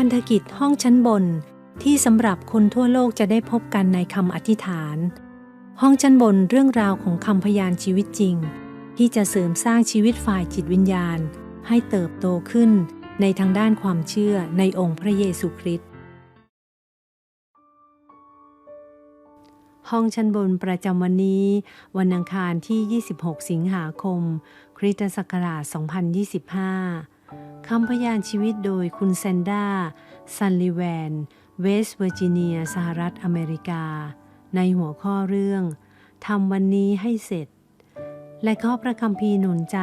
พันธกิจห้องชั้นบนที่สำหรับคนทั่วโลกจะได้พบกันในคำอธิษฐาน ห้องชั้นบนเรื่องราวของคำพยานชีวิตจริง ที่จะเสริมสร้างชีวิตฝ่ายจิตวิญญาณ ให้เติบโตขึ้นในทางด้านความเชื่อในองค์พระเยซูคริสต์ห้องชั้นบนประจำวันนี้ วันอังคารที่ 26 สิงหาคม คริสตศักราช 2025 คำพยานชีวิตโดยคุณแซนด้าซันลิแวนเวสต์เวอร์จิเนีย สหรัฐอเมริกา ในหัวข้อเรื่องทำวันนี้ให้เสร็จ และข้อพระคัมภีร์หนุนใจ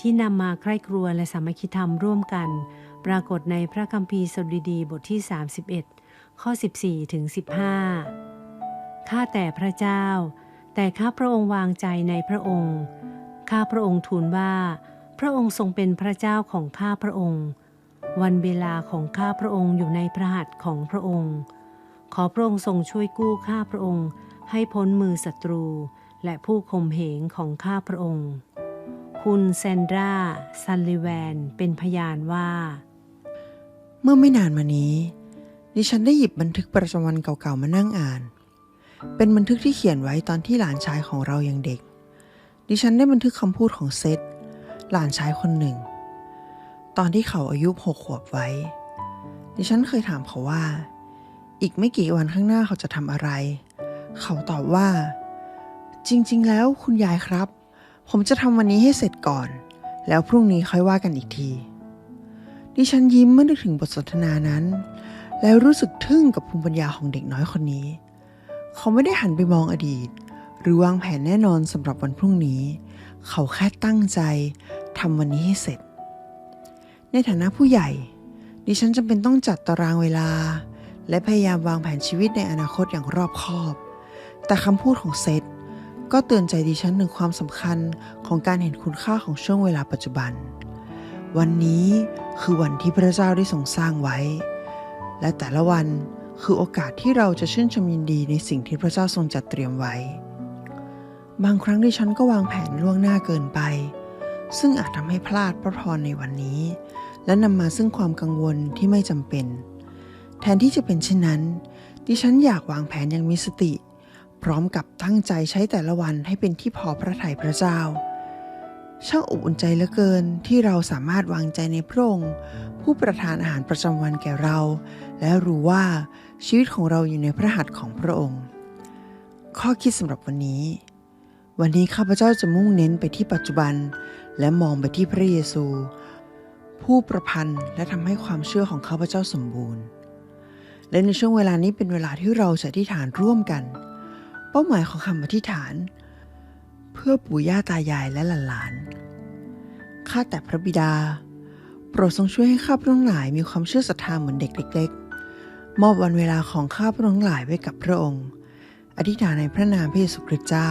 ที่นำมาใคร่ครัวและสามัคคีธรรมร่วมกัน ปรากฏในพระคัมภีร์สดุดีบทที่ 31 ข้อ 14 ถึง 15 ข้าแต่พระเจ้า แต่ข้าพระองค์วางใจในพระองค์ ข้าพระองค์ทูลว่า พระองค์ทรงเป็นพระเจ้าของข้าพระองค์ วันเวลาของข้าพระองค์อยู่ในพระหัตถ์ของพระองค์ ขอพระองค์ทรงช่วยกู้ข้าพระองค์ให้พ้นมือศัตรู และผู้ข่มเหงของข้าพระองค์ คุณแซนดราซันลิแวนเป็นพยานว่า เมื่อไม่นานมานี้ ดิฉันได้หยิบบันทึกประจำวันเก่าๆมานั่งอ่าน เป็นบันทึกที่เขียนไว้ตอนที่หลานชายของเรายังเด็ก ดิฉันได้บันทึกคำพูดของเซธ หลานชายคนหนึ่ง ตอนที่เขาอายุหกขวบไว้ ดิฉันเคยถามเขาว่า อีกไม่กี่วันข้างหน้าเขาจะทำอะไร เขาตอบว่า จริง ๆ แล้วคุณยายครับ ผมจะทำวันนี้ให้เสร็จก่อน แล้วพรุ่งนี้ค่อยว่ากันอีกที ดิฉันยิ้มเมื่อนึกถึงบทสนทนานั้น แล้วรู้สึกทึ่งกับภูมิปัญญาของเด็กน้อยคนนี้ เขาไม่ได้หันไปมองอดีต หรือวางแผนแน่นอนสำหรับวันพรุ่งนี้เขาแค่ตั้งใจ ทำวันนี้ให้เสร็จ ในฐานะผู้ใหญ่ ดิฉันจำเป็นต้องจัดตารางเวลา และพยายามวางแผนชีวิตในอนาคตอย่างรอบคอบ แต่คำพูดของเซธก็เตือนใจดิฉันถึงความสำคัญของการเห็นคุณค่าของช่วงเวลาปัจจุบัน วันนี้คือวันที่พระเจ้าได้ทรงสร้างไว้ และแต่ละวันคือโอกาสที่เราจะชื่นชมยินดีในสิ่งที่พระเจ้าทรงจัดเตรียมไว้ บางครั้งดิฉันก็วางแผนล่วงหน้าเกินไป ซึ่งอาจทำให้พลาดพระพรในวันนี้ และนำมาซึ่งความกังวลที่ไม่จำเป็น แทนที่จะเป็นเช่นนั้น ดิฉันอยากวางแผนอย่างมีสติ พร้อมกับตั้งใจใช้แต่ละวันให้เป็นที่พอพระทัยพระเจ้า ช่างอบอุ่นใจเหลือเกินที่เราสามารถวางใจในพระองค์ผู้ประทานอาหารประจำวันแก่เรา และรู้ว่าชีวิตของเราอยู่ในพระหัตถ์ของพระองค์ ข้อคิดสำหรับวันนี้ วันนี้ข้าพเจ้าจะมุ่งเน้นไปที่ปัจจุบัน และมองไปที่พระเยซู ผู้ประพันธ์และทำให้ความเชื่อของข้าพเจ้าสมบูรณ์ และในช่วงเวลานี้เป็นเวลาที่เราจะอธิษฐานร่วมกัน เป้าหมายของคำอธิษฐาน เพื่อปู่ย่าตายายและหลานๆข้าแต่พระบิดา โปรดทรงช่วยให้ข้าพระองค์หลายมีความเชื่อศรัทธาเหมือนเด็กเล็ก ๆ มอบวันเวลาของข้าพระองค์หลายไว้กับพระองค์ อธิษฐานในพระนามพระเยซูคริสต์เจ้า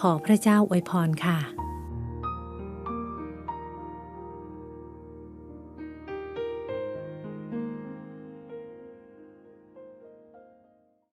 ขอพระเจ้าอวยพรค่ะ